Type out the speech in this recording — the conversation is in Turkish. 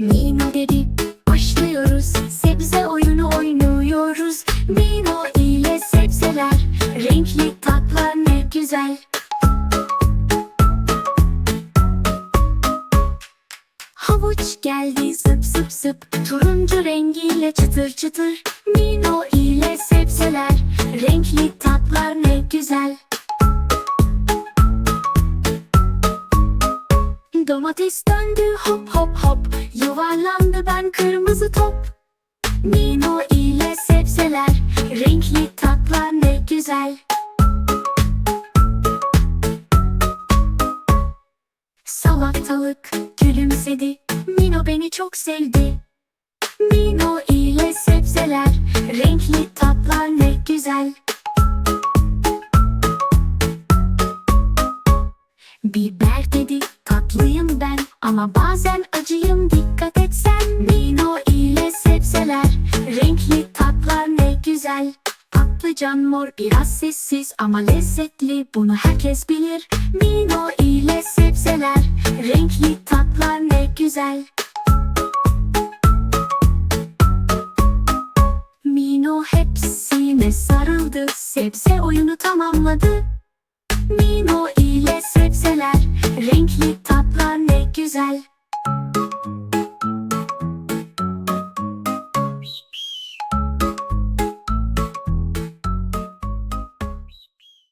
Mino dedi başlıyoruz. Sebze oyunu oynuyoruz. Mino ile sebzeler Renkli tatlar ne güzel. Havuç geldi zıp zıp zıp. Turuncu rengiyle çıtır çıtır. Mino ile sebzeler Renkli tatlar ne güzel Domates döndü hop hop hop. Yuvarlandı ben kırmızı top. Mino ile sebzeler Renkli tatlar ne güzel. Salatalık gülümsedi Mino beni çok sevdi. Mino ile sebzeler Renkli tatlar ne güzel. Biber dedi tatlıyım ben Ama bazen acıyım. Dikkat et sen Mino ile sebzeler. Renkli tatlar ne güzel. Patlıcan mor biraz sessiz ama lezzetli. Bunu herkes bilir. Mino ile sebzeler. Renkli tatlar ne güzel. Mino hepsine sarıldı. Sebze oyunu tamamladı. Mino ile sebzeler